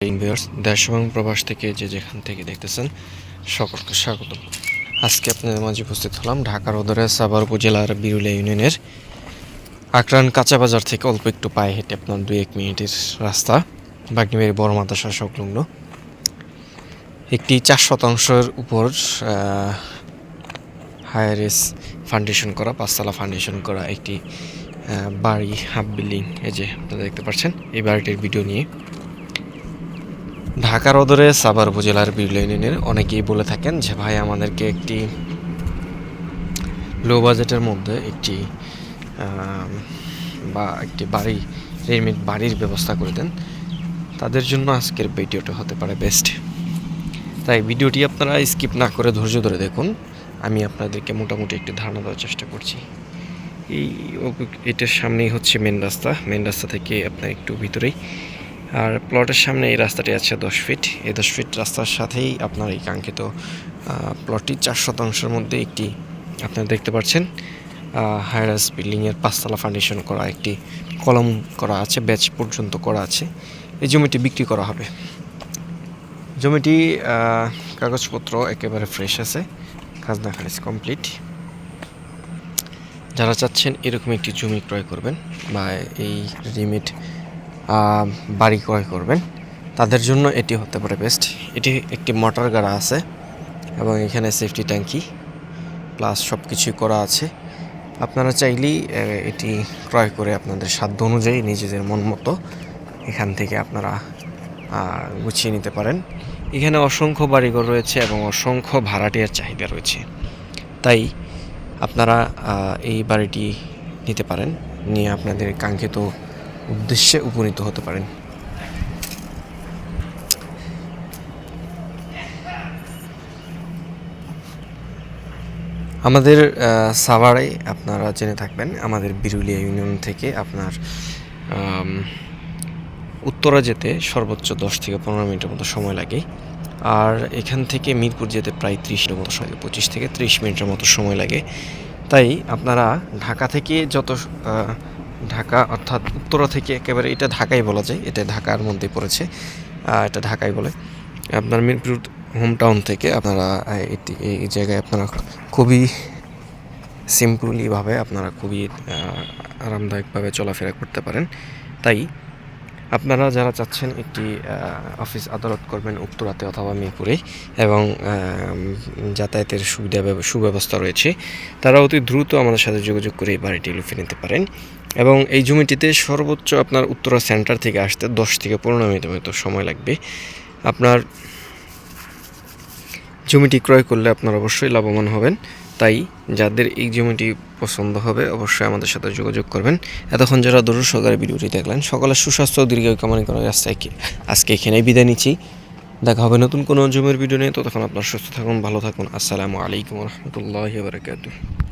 Viewers দেশ এবং প্রবাস থেকে যে যেখান থেকে দেখতেছেন, সকলকে স্বাগত আজকে আপনাদের মাঝে উপস্থিত হলাম ঢাকার ওদরে সাভার উপজেলার বিরুলিয়া ইউনিয়নের আকরান কাঁচা বাজার থেকে অল্প একটু পায়ে হেঁটে আপনার দুই এক মিনিটের রাস্তা বাগনিবাড়ি বড় মাদ্রাসা সংলগ্ন। একটি চার শতাংশের উপর হায়ারেস ফাউন্ডেশন করা, পাঁচতলা ফাউন্ডেশন করা একটি বাড়ি হাফ বিল্ডিং এই যে আপনারা দেখতে পাচ্ছেন, এই বাড়িটির ভিডিও নিয়ে। ঢাকার অদরে সাভার উপজেলার বিরলা ইউনিয়নের অনেকেই বলে থাকেন যে, ভাই, আমাদেরকে একটি লো বাজেটের মধ্যে একটি বা একটি বাড়ি রেডিমেড বাড়ির ব্যবস্থা করে দেন। তাদের জন্য আজকের ভিডিওটা হতে পারে বেস্ট তাই ভিডিওটি আপনারা স্কিপ না করে ধৈর্য ধরে দেখুন। আমি আপনাদেরকে মোটামুটি একটি ধারণা দেওয়ার চেষ্টা করছি। এই এটার সামনেই হচ্ছে মেন রাস্তা। মেন রাস্তা থেকে আপনার একটু ভিতরেই। আর প্লটের সামনে এই রাস্তাটি আছে দশ ফিট। এই দশ ফিট রাস্তার সাথেই আপনার এই কাঙ্ক্ষিত প্লটটি চার শতাংশের মধ্যে একটি আপনারা দেখতে পাচ্ছেন। হায়ারাস বিল্ডিংয়ের পাঁচতলা ফাউন্ডেশন করা একটি কলম করা আছে ব্যাচ পর্যন্ত করা আছে। এই জমিটি বিক্রি করা হবে। জমিটি কাগজপত্র একেবারে ফ্রেশ আছে খাজনা খারিজ কমপ্লিট যারা চাচ্ছেন এরকম একটি জমি ক্রয় করবেন বা এই আহ, বাড়ি ক্রয় করবেন। তাদের জন্য এটি হতে পারে বেস্ট এটি একটি মোটর গাড়া আছে এবং এখানে সেফটি ট্যাঙ্কি প্লাস সব কিছুই করা আছে। আপনারা চাইলেই এটি ক্রয় করে আপনাদের সাধ্য অনুযায়ী নিজেদের মন মতো এখান থেকে আপনারা গুছিয়ে নিতে পারেন। এখানে অসংখ্য বাড়িঘর রয়েছে এবং অসংখ্য ভাড়াটিয়ার চাহিদা রয়েছে। তাই আপনারা এই বাড়িটি নিতে পারেন। নিয়ে আপনাদের কাঙ্ক্ষিত উদ্দেশ্যে উপনীত হতে পারেন। আমাদের সাভারে আপনারা জেনে থাকবেন, আমাদের বিরুলিয়া ইউনিয়ন থেকে আপনার উত্তরা যেতে সর্বোচ্চ দশ থেকে পনেরো মিনিটের মতো সময় লাগে। আর এখান থেকে মিরপুর যেতে প্রায় ত্রিশের মতো সময় পঁচিশ থেকে ত্রিশ মিনিটের মতো সময় লাগে। তাই আপনারা ঢাকা থেকে যত ঢাকা, অর্থাৎ উত্তরা থেকে একেবারে এটা ঢাকাই বলা যায়। এটা ঢাকার মধ্যে পড়েছে। এটা ঢাকাই বলে। আপনার মিরপুর হোম টাউন থেকে আপনারা এই জায়গায় আপনারা খুবই সিম্পলিভাবে আপনারা খুবই আরামদায়কভাবে চলাফেরা করতে পারেন। তাই আপনারা যারা চাচ্ছেন একটি অফিস আদালত করবেন উত্তরাতে অথবা মিরপুরে এবং যাতায়াতের সুবিধা ব্যব- সুব্যবস্থা রয়েছে, তারা অতি দ্রুত আমাদের সাথে যোগাযোগ করে এই বাড়িটি লুফে নিতে পারেন এবং এই জমিটিতে সর্বোচ্চ আপনার উত্তরা সেন্টার থেকে আসতে দশ থেকে পনেরো মিনিটের মতো সময় লাগবে। আপনার জমিটি ক্রয় করলে আপনার অবশ্যই লাভবান হবেন। তাই যাদের এই জমিটি পছন্দ হবে অবশ্যই আমাদের সাথে যোগাযোগ করবেন। এতক্ষণ যারা দূর সহকারে ভিডিওটি দেখলেন সকলের সুস্বাস্থ্য ও দীর্ঘায়ু কামনা করা আজকে আজকে এখানেই বিদায় নিচ্ছি। দেখা হবে নতুন কোনো জমির ভিডিও নিয়ে। ততক্ষণ আপনার সুস্থ থাকুন, ভালো থাকুন। আসসালামু আলাইকুম রহমতুল্লাহ বারকাতুহ।